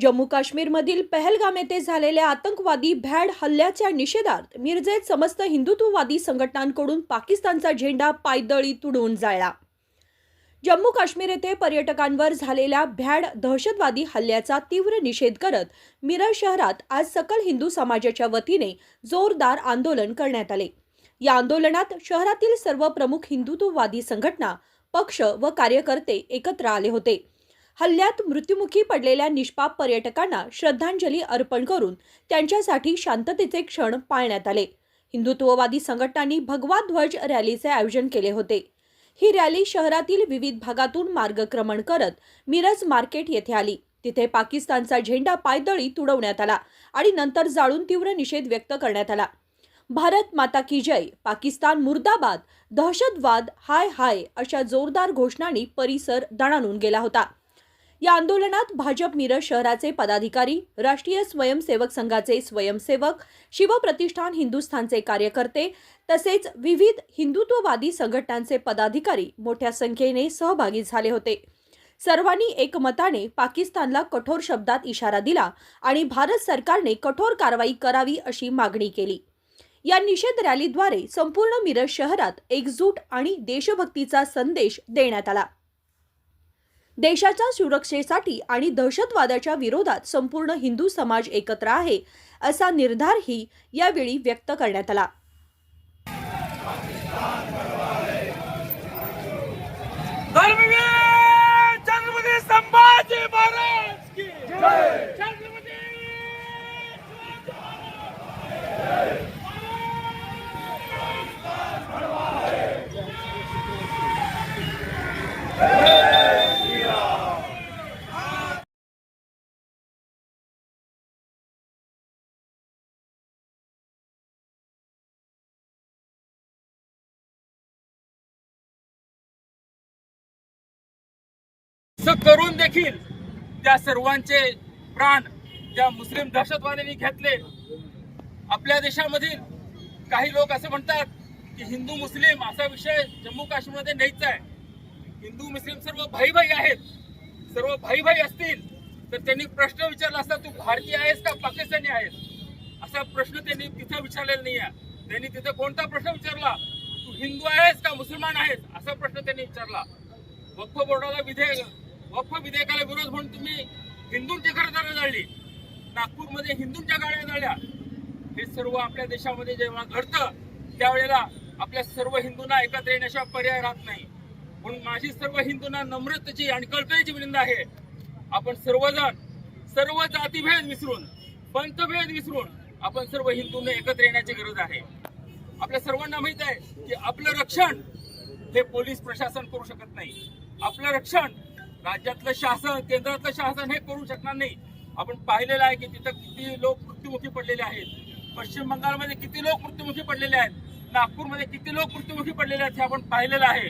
जम्मू काश्मीरमधील पहलगाम येथे झालेल्या आतंकवादी भॅड हल्ल्याच्या निषेधार्थ मिरजेत समस्त हिंदुत्ववादी संघटनांकडून पाकिस्तानचा झेंडा पायदळी तुडवून जाळला. जम्मू काश्मीर येथे पर्यटकांवर झालेल्या भ्याड दहशतवादी हल्ल्याचा तीव्र निषेध करत मिरज शहरात आज सकल हिंदू समाजाच्या वतीने जोरदार आंदोलन करण्यात आले. या आंदोलनात शहरातील सर्व प्रमुख हिंदुत्ववादी संघटना पक्ष व कार्यकर्ते एकत्र आले होते. हल्ल्यात मृत्युमुखी पडलेल्या निष्पाप पर्यटकांना श्रद्धांजली अर्पण करून त्यांच्यासाठी शांततेचे क्षण पाळण्यात आले. हिंदुत्ववादी संघटनांनी भगवा ध्वज रॅलीचे आयोजन केले होते. ही रॅली शहरातील विविध भागातून मार्गक्रमण करत मिरज मार्केट येथे आली. तिथे पाकिस्तानचा झेंडा पायदळी तुडवण्यात आला आणि नंतर जाळून तीव्र निषेध व्यक्त करण्यात आला. भारत माता की जय पाकिस्तान मुर्दाबाद दहशतवाद हाय हाय अशा जोरदार घोषणांनी परिसर दणाणून गेला होता. या आंदोलनात भाजप मिरज शहराचे पदाधिकारी राष्ट्रीय स्वयंसेवक संघाचे स्वयंसेवक शिवप्रतिष्ठान हिंदुस्थानचे कार्यकर्ते तसेच विविध हिंदुत्ववादी संघटनांचे पदाधिकारी मोठ्या संख्येने सहभागी झाले होते. सर्वांनी एकमताने पाकिस्तानला कठोर शब्दात इशारा दिला आणि भारत सरकारने कठोर कारवाई करावी अशी मागणी केली. या निषेध रॅलीद्वारे संपूर्ण मिरज शहरात एकजूट आणि देशभक्तीचा संदेश देण्यात आला. देशाच्या सुरक्षेसाठी आणि दहशतवादाच्या विरोधात संपूर्ण हिंदू समाज एकत्र आहे असा निर्धारही यावेळी व्यक्त करण्यात आला. धर्मवीर असं करून देखील त्या सर्वांचे प्राण त्या मुस्लिम दहशतवाद्यांनी घेतले आपल्या देशामधील काही लोक असं म्हणतात की हिंदू मुस्लिम असा विषय जम्मू काश्मीरमध्ये न्यायचा आहे. हिंदू मुस्लिम सर्व भाई भाई आहेत. सर्व भाई भाई असतील तर त्यांनी प्रश्न विचारला असता तू भारतीय आहेस का पाकिस्तानी आहेस? असा प्रश्न त्यांनी तिथं विचारलेला नाही आहे. त्यांनी तिथं कोणता प्रश्न विचारला? तू हिंदू आहेस का मुसलमान आहेस? असा प्रश्न त्यांनी विचारला. वक्फ बोर्डाला विधेयक वक्फ विधेयकाला विरोध म्हणून तुम्ही हिंदूंची घरदारं जाळली. नागपूरमध्ये हिंदूंच्या गाड्या जाळल्या. हे सर्व आपल्या देशामध्ये जेव्हा घडतं त्यावेळेला आपल्या सर्व हिंदूंना एकत्र येण्याशिवाय पर्याय राहत नाही. म्हणून माझी सर्व हिंदूंना नम्रतेची आणि कल्पनेची विनंती आहे. आपण सर्वजण सर्व जातीभेद विसरून पंथभेद विसरून आपण सर्व हिंदूंना एकत्र येण्याची गरज आहे. आपल्या सर्वांना माहीत आहे की आपलं रक्षण हे पोलीस प्रशासन करू शकत नाही. आपलं रक्षण राज्यातलं शासन केंद्रातलं शासन हे करू शकणार नाही. आपण पाहिलेलं आहे की तिथं किती लोक मृत्युमुखी पडलेले आहेत. पश्चिम बंगालमध्ये किती लोक मृत्युमुखी पडलेले आहेत. नागपूरमध्ये किती लोक मृत्युमुखी पडलेले आहेत हे आपण पाहिलेलं आहे.